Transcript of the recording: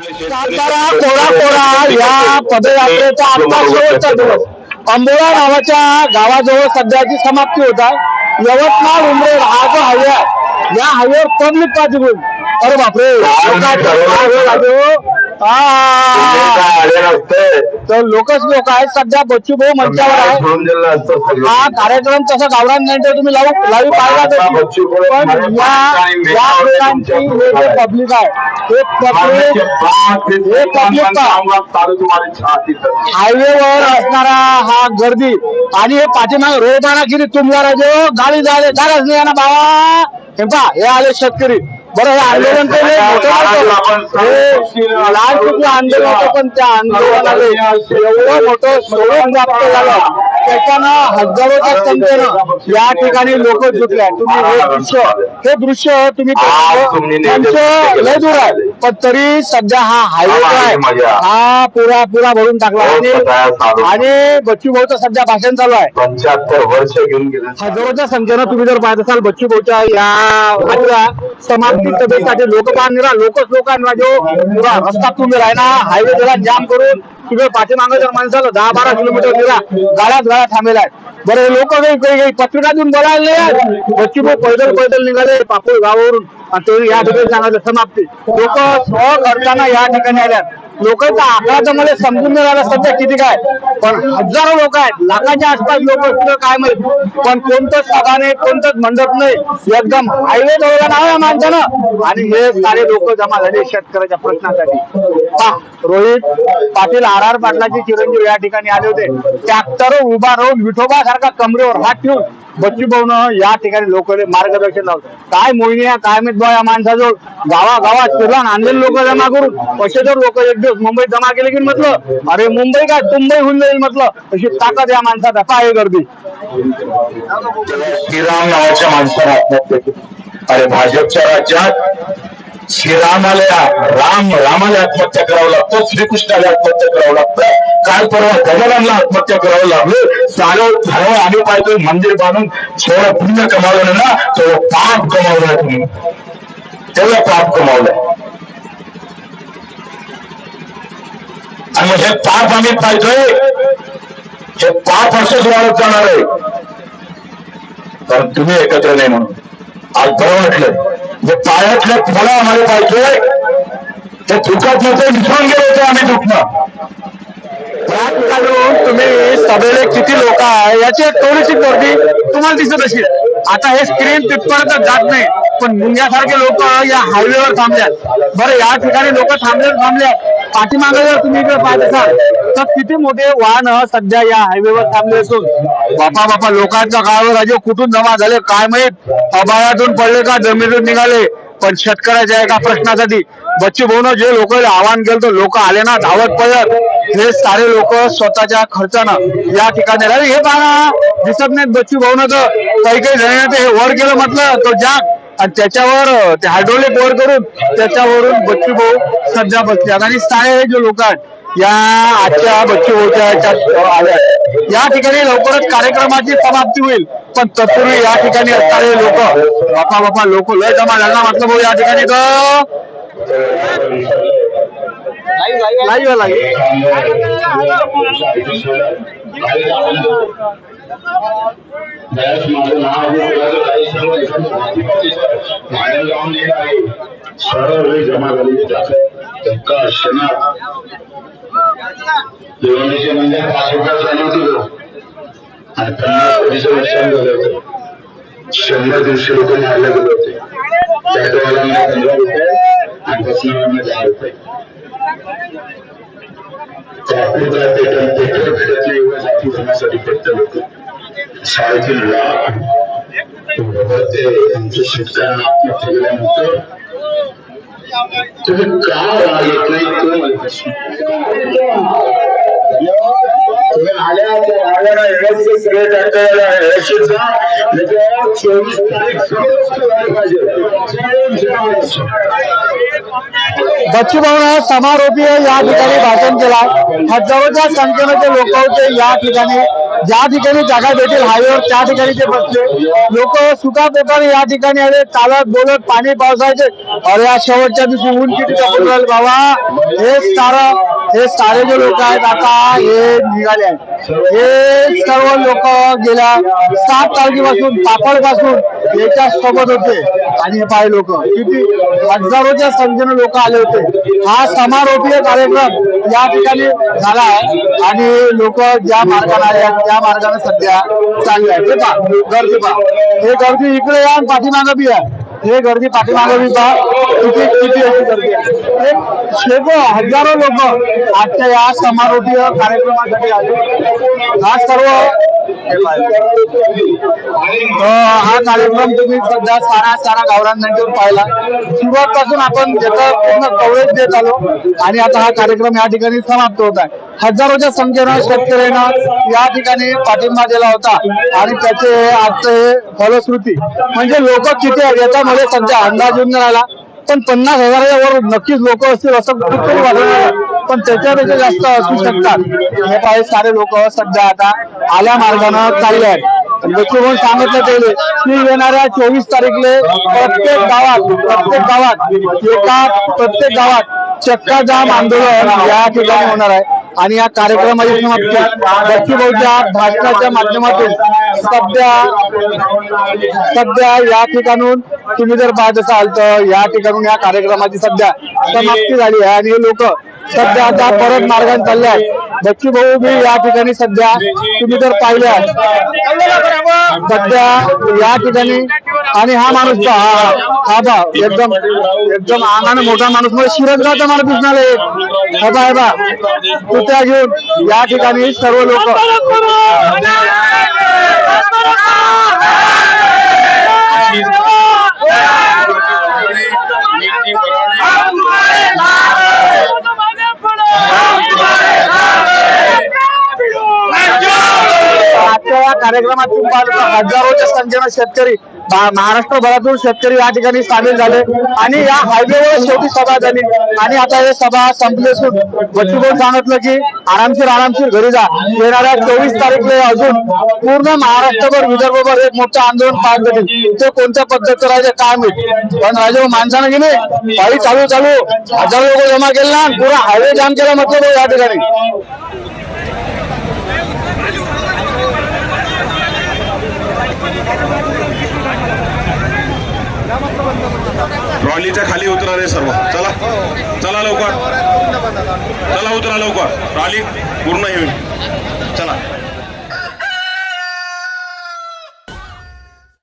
सातारा कोरा कोरा या पदयात्रेचा आता शेवटचा दिवस. अंबोळा नावाच्या गावाजवळ सध्याची समाप्ती होत आहे. यवतमाळ उमरेड हा जो हायवे आहे या हायवेवर पब्लिक पाहिजे अरे बापरे. लोकांचं तर लोक आहेत सध्या बच्चू भाऊ मंचावर आहे. हा कार्यक्रम तसा गावरान नाही तर तुम्ही लावू लाईव्ह पाहिला पण या लोकांची हे जे पब्लिक आहे हे पब्लिक हे public पण का? सांगा, चालू तुम्हाला छाती तर. हायवेवर असणारा हा गर्दी आणि हे पाठीमाग रोबाना किती तुमला राजे गाडी झाले झालंच नाही ना बाबा हे पहा हे आले शेतकरी बरं हे आंदोलन तर लय मोठं नव्हतं. हे लहान कुठलं आंदोलन होतं पण त्या आंदोलनाला एवढं मोठं स्वरूप प्राप्त झालं त्याच्यानं हजारोच्या संख्येनं या ठिकाणी लोक जुटले आहेत. तुम्ही हे दृश्य हे दृश्य तुम्ही त्यांचं लय दूर आहे. पण तरी सध्या हा हायवे आहे. हा पुरा पुरा भरून टाकला. हो, आणि बच्चू भाऊचं सध्या भाषण चालू आहे. पंच्याहत्तर वर्ष घेऊन गेले. हजारोच्या संख्येनं तुम्ही जर पाहत असाल बच्चू भाऊच्या या समाप्ती सभेसाठी लोक बांधलेला लोकच लोकांना जो रस्ता तुम्ही ना हायवे त्याला जाम करून तुम्ही पाठीमागं जर माणसाला दहा बारा किलोमीटर गेला गाड्या गाड्या थांबलेल्या आहेत. बरं लोक काही पत्रिका देऊन बोलायला नाही भाऊ पैदल पैदल निघाले पापोळ गावावरून. आणि ते या ठिकाणी सांगायचं समाप्ती. लोक स्व करताना या ठिकाणी आल्यात. लोकांचा आकडा तर मला समजून नाही राहिला सध्या किती काय? पण हजारो लोक आहेत. लाखाच्या आसपास लोक कुठं काय माहीत पण कोणतंच सभा नाही कोणतंच मंडप नाही. एकदम हायवे जवळ ना आहे माणसानं. आणि हे सारे लोक जमा झाले शेतकऱ्याच्या प्रश्नासाठी. पहा, रोहित पाटील आर आर पाटलाचे चिरंजीव या ठिकाणी आले होते. ट्रॅक्टर उभा राहून विठोबा सारखा कमरेवर हात ठेवून बच्चू भाऊन या ठिकाणी लोक मार्गदर्शन लावलं. काय मोहिनी काय माहीत या माणसाजवळ? गावागावात फिरला आणलेले लोक जमा करून. असे जर लोक एक म्हणजे दिवस मुंबईत जमा केले की म्हटलं? अरे मुंबई काय मुंबई होऊन जाईल म्हटलं? तशी ताकद या माणसात आहे. पाय गर्दी. श्रीराम नावाच्या माणसाने आत्महत्या अरे भाजपच्या राज्यात श्रीरामाला राम रामाला आत्महत्या करावं लागतं. श्रीकृष्णाला आत्महत्या करावं लागतं. काल परवा गजाननला आत्महत्या करावं लागलं. सारं धर्म आम्ही पाहतोय मंदिर बांधून थोडं पुण्य कमावलं ना थोडं पाप कमावलं तुम्ही. तेवढं पाप कमावलं. आणि हे पाप आम्ही पाहिजे हे पाप असंच वाढत जाणार आहे. कारण तुम्ही एकत्र नाही म्हणून. आज बरं म्हटलं जे पायातलं फळं आम्हाला पाहिजे ते दुखत नव्हते विसरून गेलो होतो आम्ही दुखणं. तुम्ही सभेला किती लोक आहे याची एक थोडीशी गर्दी तुम्हाला दिसत असेल. आता हे स्क्रीन तिथपर्यंत जात नाही पण मुंग्यासारखे लोक या हायवेवर थांबल्यात. बरं या ठिकाणी लोक थांबले थांबल्यात. पाठीमागे जर तुम्ही इकडे पाहत असाल तर किती मोठे वाहन सध्या या हायवेवर थांबले असून? बापा बापा लोकांच्या गावावर राजे कुठून जमा झाले? काय माहीत? अभावातून पडले का? जमिनीतून निघाले? पण शेतकऱ्याच्या एका प्रश्नासाठी बच्चू भाऊन जे लोक आवाहन केलं तर लोक आले ना धावत पळत. हे सारे लोक स्वतःच्या खर्चानं या ठिकाणी अरे हे पाहा दिसत नाहीत बच्चू भाऊन तर काही काही जणांनी ते हे वर गेलं म्हटलं तो ज्या आणि त्याच्यावर ते हायड्रोलिक वर करून त्याच्यावरून बच्चू भाऊ सध्या बसल्यात आणि सारे हे जे लोक आहेत या आजच्या बच्चू भाऊच्या आल्या या ठिकाणी लवकरच कार्यक्रमाची समाप्ती होईल पण तत्पूर्वी या ठिकाणी असणारे लोक बापा बापा लोक लय जमा झाला. म्हटलं भाऊ या ठिकाणी तर लाईव्ह लागेल सरळ जमा झालेली त्यांना क्षणात जेवणाचे म्हणजे पाच रुपये चालू होती आणि पन्नास कोटीचं नुकसान झालं होतं शंभर दीडशे लोक मारले गेले होते त्या टॅटोवाल्यांना पंधरा रुपये आणि बसणाऱ्यांना दहा रुपये त्या ट्रॅफिक पेट्रोल पेट्रोल भेटत नाही एवढ्या जाती धर्मासाठी फक्त लोक साडेतीन ते आमच्या केल्यानंतर तुम्ही का येत नाही तुम्ही आल्या व्यवस्थित सगळे टाकायला व्यवस्थित जा त्याच्यावर चोवीस तारीख व्हायला पाहिजे. बच्चू समारोपीय या ठिकाणी भाषण केला. हजारोच्या संख्येमध्ये लोक होते या ठिकाणी ज्या ठिकाणी जागा भेटेल हायवेवर त्या ठिकाणी ते बसले. लोक सुका पोटाने या ठिकाणी आले चालत बोलत पाणी पावसाचे. अरे या शेवटच्या दिवशी ऊन किती तपून बाबा. हे स्टार हे सारे जे लोक आहेत आता हे निघाले आहेत. हे सर्व लोक गेल्या सात तारखेपासून पापडपासून याच्या सोबत होते. आणि हे पाय लोक किती हजारोच्या संख्येने लोक आले होते. हा समारोपीय कार्यक्रम या ठिकाणी झाला आहे आणि लोक ज्या मार्गाने आले आहेत त्या मार्गाने सध्या चालू आहे ते पहा गर्दी पहा. हे गर्दी इकडे या आणि पाठीमागं बी आहे हे गर्दी पाठीमागं बी पहा. किती किती अशी गर्दी आहे शेकडो हजारो लोक आजच्या या समारोपीय कार्यक्रमासाठी आले. हा सर्व हा कार्यक्रम तुम्ही सध्या सारा सारा गावरांना पाहिला. सुरुवातपासून आपण त्याचं पूर्ण कवरेज देत आलो आणि आता हा कार्यक्रम या ठिकाणी समाप्त होत आहे. हजारोच्या संख्येनं शेतकऱ्यांना या ठिकाणी पाठिंबा दिला होता आणि त्याचे आजचे फलश्रुती. म्हणजे लोक किती आहेत याच्यामध्ये सध्या अंदाज येऊन राहिला. पण पन्नास हजाराच्या वर नक्कीच लोक असतील असं कुठेतरी वाटत पण त्याच्यापेक्षा जास्त असू शकतात. हे पाहिजे सारे लोक सध्या आता आल्या मार्गानं चालले आहेत. देखील म्हणून सांगितलं त्याले की येणाऱ्या चोवीस तारीखले प्रत्येक गावात प्रत्येक गावात एका प्रत्येक गावात चक्का जाम आंदोलन या ठिकाणी होणार आहे. आणि या कार्यक्रमाची समाप्ती भाऊच्या भाषणाच्या माध्यमातून सध्या सध्या या ठिकाणून तुम्ही जर पाहत असाल तर या ठिकाणून या कार्यक्रमाची सध्या समाप्ती झाली आहे आणि हे लोक सध्या आता परत मार्गाने चालले आहेत. बच्ची भाऊ बी या ठिकाणी सध्या तुम्ही जर पाहिले सध्या या ठिकाणी आणि हा माणूस पहा, हा हा पहा एकदम एकदम अंगाने मोठा माणूस. म्हणजे शिरंगाचा माणूस दिसणार. आहे हे आहे हे पहा पुत्या घेऊन. या ठिकाणी सर्व लोक आजच्या या कार्यक्रमात तुम्ही हजारोच्या संख्येनं शेतकरी महाराष्ट्रभरातून शेतकरी या ठिकाणी सामील झाले. आणि या हायवेवर शेवटी सभा झाली. आणि आता हे सभा संपली असून बच्चूभाऊ सांगितलं की आरामशीर आरामशीर घरी जा. येणाऱ्या चोवीस तारीखला अजून पूर्ण महाराष्ट्रभर विदर्भभर एक मोठं आंदोलन पार पडेल ते कोणत्या पद्धतीचं राहायचं काय माहीत पण राजे माणसानं की नाही? चालू चालू. हजारो लोक जमा केले ना पुरा हायवे जाम केला म्हटलं या ठिकाणी. ट्रॉलीच्या खाली उतरा रे सर्व. चला. चला लवकर. चला उतरा लवकर. ट्रॉली पूर्ण येईल चला.